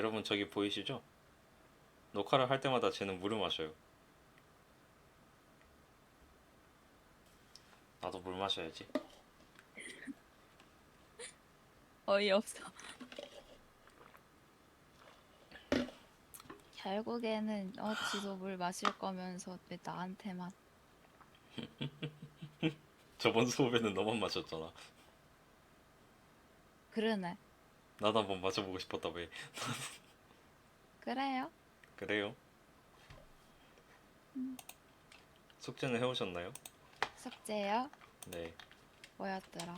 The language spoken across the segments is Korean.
여러분 저기 보이시죠? 녹화를 할 때마다 쟤는 물을 마셔요. 나도 물 마셔야지. 어이없어. 결국에는 어 지도 물 마실 거면서 왜 나한테만 저번 수업에는 너만 마셨잖아. 그러네. 나도 한번 마셔보고 싶었다 왜? 그래요? 그래요? 숙제는 해오셨나요? 숙제요? 네. 뭐였더라?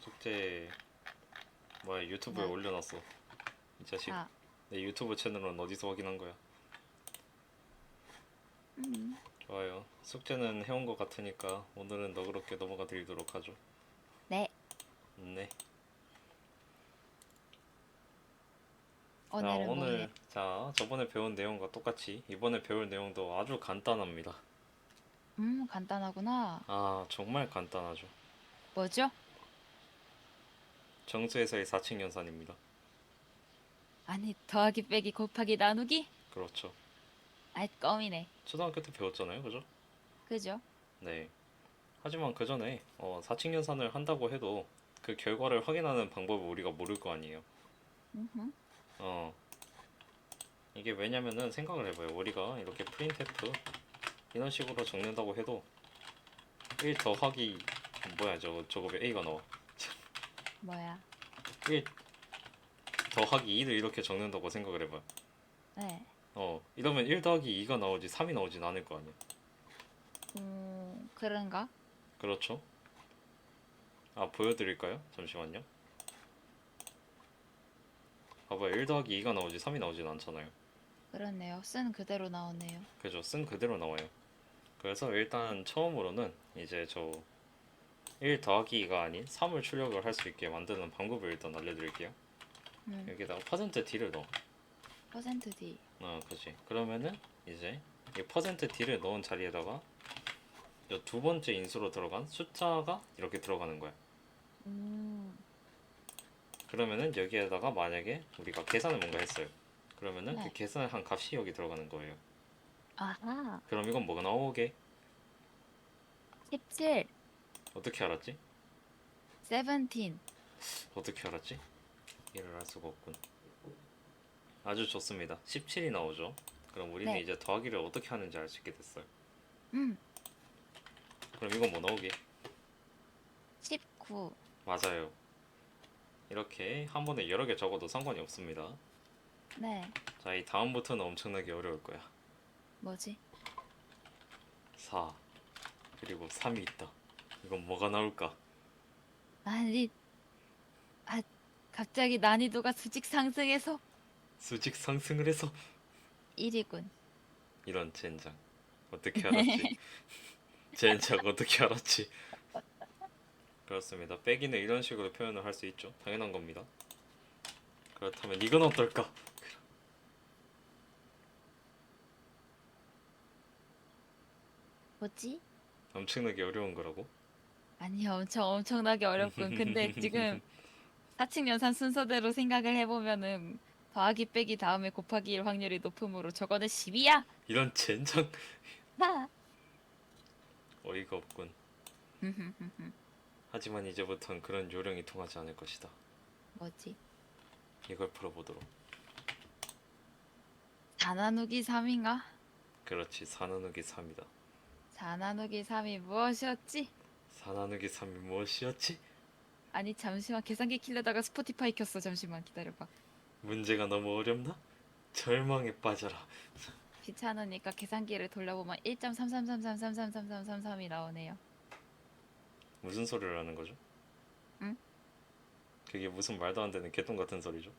숙제 뭐야 유튜브에 네. 올려놨어. 이 자식. 아, 내 유튜브 채널은 어디서 확인한 거야? 음, 좋아요. 숙제는 해온 것 같으니까 오늘은 너그럽게 넘어가 드리도록 하죠. 네. 네. 자, 오늘은 오늘 뭐예요? 자 저번에 배운 내용과 똑같이 이번에 배울 내용도 아주 간단합니다. 음, 간단하구나. 아 정말 간단하죠. 뭐죠? 정수에서의 4층 연산입니다. 아니, 더하기 빼기 곱하기 나누기? 그렇죠. 아이, 껌이네. 초등학교 때 배웠잖아요, 그죠? 그죠? 네. 하지만 그 전에 어, 4층 연산을 한다고 해도 그 결과를 확인하는 방법을 우리가 모를 거 아니에요. 음흠. 어. 이게 왜냐면은 생각을 해봐요. 우리가 이렇게 프린트F 이런 식으로 적는다고 해도 1 더하기 뭐야 저거 저거 왜 A가 나와? 뭐야? 1 더하기 2를 이렇게 적는다고 생각을 해봐요. 네. 어 이러면 1 더하기 2가 나오지 3이 나오진 않을 거 아니야. 음, 그런가? 그렇죠? 아 보여드릴까요? 잠시만요. 봐봐요. 1 더하기 2가 나오지 3이 나오진 않잖아요. 그렇네요. 쓴 그대로 나오네요. 그죠? 쓴 그대로 나와요. 그래서 일단 처음으로는 이제 저 1 더하기 2가 아닌 3을 출력을 할 수 있게 만드는 방법을 일단 알려드릴게요. 음, 여기다가 퍼센트 %d를 넣어. 퍼센트 D. 어, 그지. 그러면은 이제 이 퍼센트 %d를 넣은 자리에다가 이 두 번째 인수로 들어간 숫자가 이렇게 들어가는 거야. 음, 그러면은 여기에다가 만약에 우리가 계산을 뭔가 했어요. 그러면은 네. 그 계산을 한 값이 여기 들어가는 거예요. 아하. 그럼 이건 뭐가 나오게? 17, 어떻게 알았지? 17. 어떻게 알았지? 이해를 할 수가 없군. 아주 좋습니다. 17이 나오죠. 그럼 우리는 네. 이제 더하기를 어떻게 하는지 알 수 있게 됐어요. 음, 그럼 이건 뭐 나오게? 19. 맞아요. 이렇게 한 번에 여러 개 적어도 상관이 없습니다. 네. 자, 이 다음부터는 엄청나게 어려울 거야. 뭐지? 4 그리고 3이 있다. 이건 뭐가 나올까? 아니, 아, 갑자기 난이도가 수직 상승해서 수직 상승을 해서 1이군. 이런 젠장. 어떻게 알았지? 젠장 어떻게 알았지? 그렇습니다. 빼기는 이런 식으로 표현을 할 수 있죠. 당연한 겁니다. 그렇다면 이건 어떨까? 뭐지? 엄청나게 어려운 거라고? 아니요, 엄청 엄청나게 어렵군. 근데 지금 4층 연산 순서대로 생각을 해보면은 더하기 빼기 다음에 곱하기 1 확률이 높으므로 저거는 10이야. 이런 젠장 하. 어이가 없군. 하지만 이제부턴 그런 요령이 통하지 않을 것이다. 뭐지? 이걸 풀어보도록. 4 나누기 3인가? 그렇지. 4 나누기 3이다. 4 나누기 3이 무엇이었지? 4 나누기 3이 무엇이었지? 아니 잠시만 계산기 키려다가 스포티파이 켰어. 잠시만 기다려봐. 문제가 너무 어렵나? 절망에 빠져라. 귀찮으니까 계산기를 돌려보면 1.3333333333이 나오네요. 무슨 소리를 하는 거죠? 응? 그게 무슨 말도 안 되는 개똥 같은 소리죠?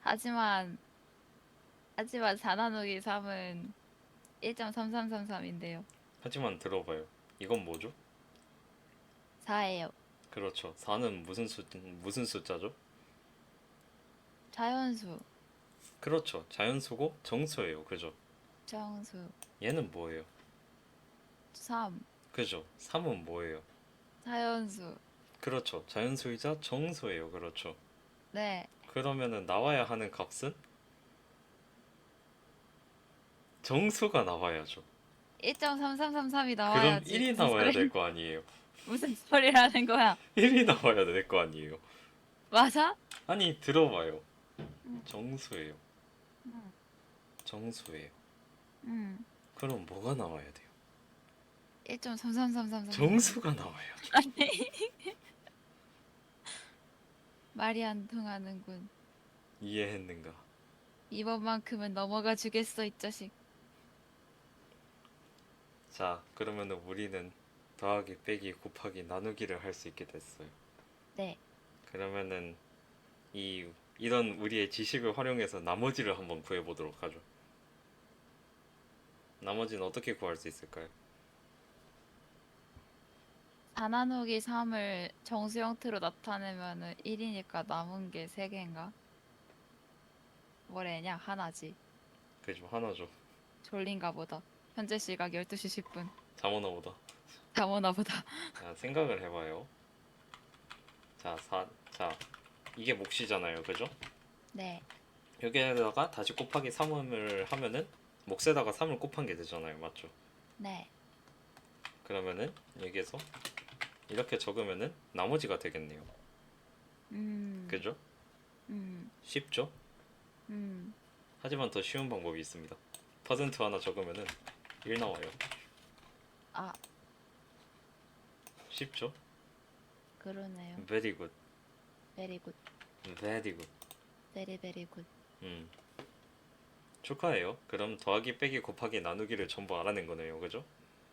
하지만 하지만 4 나누기 3은 1.3333인데요. 하지만 들어봐요. 이건 뭐죠? 4예요. 그렇죠. 4는 무슨 수 무슨 숫자죠? 자연수, 그렇죠. 자연수고 정수예요. 그죠? 정수, 얘는 뭐예요? 3, 그죠? 3은 뭐예요? 자연수. 그렇죠. 자연수이자 정수예요. 그렇죠. 네. 그러면은 나와야 하는 값은 정수가 나와야죠. 1.3333이 그럼 나와야지. 1이 무슨 나와야 소리- 될 거 아니에요. 무슨 소리라는 거야? 1이 나와야 될 거 아니에요. 맞아? 아니 들어봐요. 음. 정수예요. 응. 정수예요. 응. 그럼 뭐가 나와야 돼요? 1.333333. 정수가. 아니. 말이 안 통하는군. 이해했는가? 이번만큼은 넘어가 주겠어, 이 자식. 자, 그러면은 우리는 더하기, 빼기, 곱하기, 나누기를 할 수 있게 됐어요. 네. 그러면은 이 이런 우리의 지식을 활용해서 나머지를 한번 구해 보도록 하죠. 나머지는 어떻게 구할 수 있을까요? 4 나누기 3을 정수 형태로 나타내면은 1이니까 남은 게 3개인가? 뭐래냐? 하나지. 그죠 하나죠. 졸린가 보다. 현재 시각 12시 10분. 잠오나 보다. 잠오나 보다. 자, 생각을 해봐요. 자, 사, 자, 이게 몫이잖아요, 그죠? 네. 여기에다가 다시 곱하기 3을 하면은 몫에다가 3을 곱한 게 되잖아요, 맞죠? 네. 그러면은 여기에서 이렇게 적으면은 나머지가 되겠네요. 음. 그죠? 음. 쉽죠? 음. 하지만 더 쉬운 방법이 있습니다. 퍼센트 하나 적으면은 1 나와요. 아, 쉽죠? 그러네요. Very good. Very good. Very good. Very very good. 음. 축하해요. 그럼 더하기, 빼기, 곱하기, 나누기를 전부 알아낸 거네요. 그죠?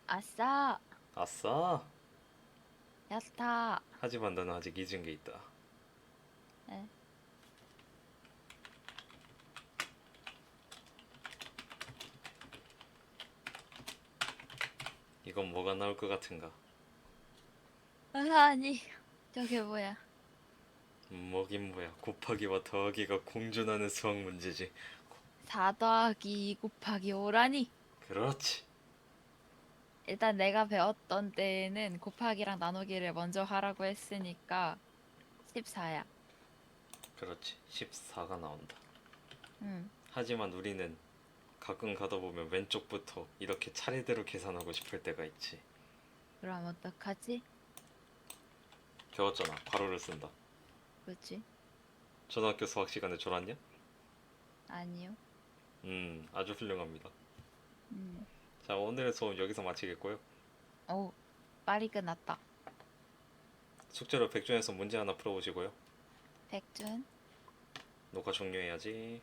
아싸! 아싸! 야스타! 하지만 나는 아직 잊은 게 있다. 네. 이건 뭐가 나올 것 같은가? 아니, 저게 뭐야? 뭐긴 뭐야. 곱하기와 더하기가 공존하는 수학 문제지. 4 더하기 2 곱하기 5라니? 그렇지. 일단 내가 배웠던 때는 곱하기랑 나누기를 먼저 하라고 했으니까 14야. 그렇지. 14가 나온다. 응. 하지만 우리는 가끔 가다 보면 왼쪽부터 이렇게 차례대로 계산하고 싶을 때가 있지. 그럼 어떡하지? 배웠잖아. 괄호를 쓴다. 그렇지? 초등학교 수학 시간에 졸았냐? 아니요. 음, 아주 훌륭합니다. 음. 자, 오늘의 수업 여기서 마치겠고요. 오, 빨리 끝났다. 숙제로 백준에서 문제 하나 풀어보시고요. 백준. 녹화 종료해야지.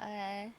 에.